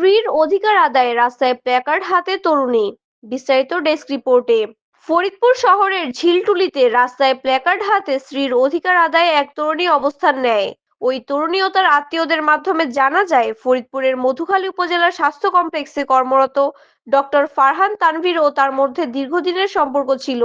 স্ত্রীর অধিকার আদায়ে রাস্তায় প্ল্যাকার্ড হাতে তরুণী। বিস্তারিত ডেস্ক রিপোর্টে। ফরিদপুর শহরের ঝিলটুলিতে রাস্তায় প্ল্যাকার্ড হাতে স্ত্রীর অধিকার আদায়ে এক তরুণী অবস্থান নেয়। ওই তরুণী ও তার আত্মীয়দের মাধ্যমে জানা যায়, ফরিদপুরের মধুখালী উপজেলার স্বাস্থ্য কমপ্লেক্সে কর্মরত ডক্টর ফারহান তানভীর ও তার মধ্যে দীর্ঘদিনের সম্পর্ক ছিল।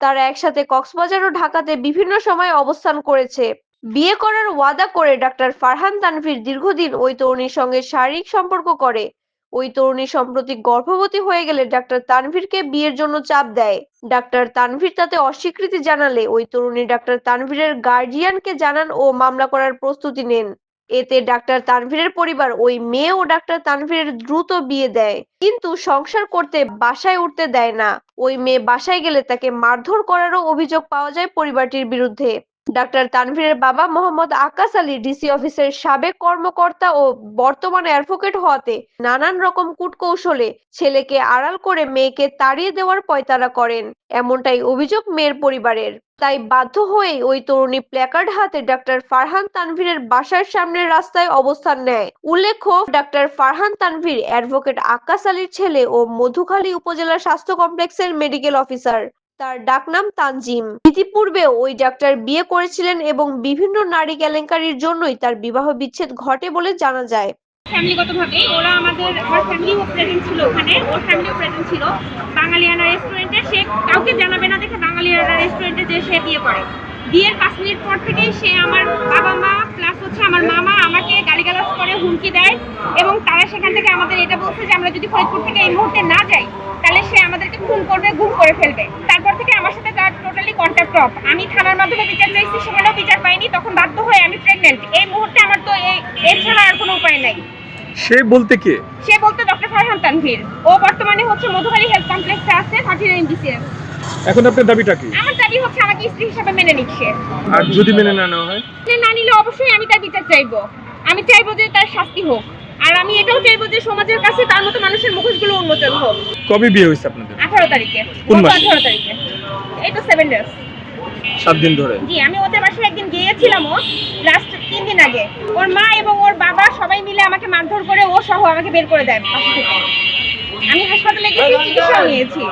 তারা একসাথে কক্সবাজার ও ঢাকাতে বিভিন্ন সময় অবস্থান করেছে। বিয়ে করার ওয়াদা করে ডাক্তার ফারহান তানভীর দীর্ঘদিন ওই তরুণীর সঙ্গে শারীরিক সম্পর্ক করে। ওই তরুণী সম্প্রতি গর্ভবতী হয়ে গেলে ডাক্তার তানভীরকে বিয়ের জন্য চাপ দেয়। ডাক্তার তানভীর তাতে অস্বীকৃতি জানালে ওই তরুণী ডাক্তার তানভীরের গার্জিয়ানকে জানান ও মামলা করার প্রস্তুতি নেন। এতে ডাক্তার তানভীরের পরিবার, ওই মেয়ে ও ডাক্তার তানভীরের দ্রুত বিয়ে দেয়। কিন্তু সংসার করতে বাসায় উঠতে দেয় না। ওই মেয়ে বাসায় গেলে তাকে মারধর করারও অভিযোগ পাওয়া যায় পরিবারটির বিরুদ্ধে। ডাক্তার তানভীরের বাবা মোহাম্মদ আকাশ আলী, ডিসি অফিসের সাবেক কর্মকর্তা ও বর্তমানে অ্যাডভোকেট হওয়াতে নানান রকম কূটকৌশলে ছেলেকে আড়াল করে মেয়েকে তাড়িয়ে দেওয়ার পয়তারা করেন। এমনটাই অভিযোগ মেয়ের পরিবারের। তাই বাধ্য হয়ে ওই তরুণী প্ল্যাকার্ড হাতে ডাক্তার ফারহান তানভীরের বাসার সামনের রাস্তায় অবস্থান নেয়। উল্লেখ্য, ডাক্তার ফারহান তানভীর অ্যাডভোকেট আকাশ আলীর ছেলে ও মধুখালী উপজেলা স্বাস্থ্য কমপ্লেক্সের মেডিকেল অফিসার। তার ডাকনাম তানজিম। ইতিপূর্বে ওই ডাক্তার বিয়ে করেছিলেন এবং বিভিন্ন নারী কেলেঙ্কারির জন্যই তার বিবাহ বিচ্ছেদ ঘটে বলে জানা যায়। ফ্যামিলিগতভাবে ওরা আমাদের, আমার ফ্যামিলিও প্রেজেন্ট ছিল ওখানে, ওর ফ্যামিলিও প্রেজেন্ট ছিল। বাঙালিয়ানা রেস্টুরেন্টে সে কাউকে জানাবে না দেখে বাঙালিয়ানা রেস্টুরেন্টে যে সে বিয়ে করে। বিয়ের পাঁচ মিনিট পর থেকেই সে আমার বাবা মা প্লাস হচ্ছে আমার মামা আমাকে গালিগালাজ করে হুমকি দেয় এবং তারা সেখান থেকে আমাদের এটা বলছে যে আমরা যদি ফরিদপুর থেকে এই মুহূর্তে না যাই তাহলে সে আমাদেরকে খুন করবে গুম করে ফেলবে। তারপর থেকে আমার সাথে তার টোটালি কন্ট্যাক্ট অফ আমি থানার মাধ্যমে বিচার চাইছি সেখানেও বিচার পাইনি তখন বাধ্য হয়ে আমি প্রেগনেন্ট এই মুহূর্তে আমার তো এই এছাড়া আর কোনো উপায় নাই। সে বলতে কে? সে বলতে ডক্টর ফারহান তানভীর। ও বর্তমানে হচ্ছে মধুখালী হেলথ কমপ্লেক্সে আছে থার্টি নাইন বিসিএস এখন আপনার দাবিটা কি? আমার দাবি হচ্ছে আমাকে স্ত্রী হিসাবে মেনে নিচ্ছে আর যদি মেনে না নেওয়া হয়? না নিলে অবশ্যই আমি তার বিচার চাইব। আমি চাইব যে তার শাস্তি হোক। আর আমি এটাও চাইব যে সমাজের কাছে তার মতো মানুষের মুখোশগুলো উন্মোচন হোক। কবে বিয়ে হয়েছে আপনাদের? আঠারো তারিখে। কোন মাসে? আঠারো তারিখে। এই তো সেভেন ডেজ সাত দিন ধরে? জি আমি ওদের বাসায় একদিন গিয়েছিলাম ও লাস্ট তিন দিন আগে। ওর মা এবং ওর বাবা সবাই মিলে আমাকে মারধর করে ও সহ আমাকে বের করে দেয় বাসা থেকে। আমি হাসপাতালে গিয়ে চিকিৎসাও নিয়েছি।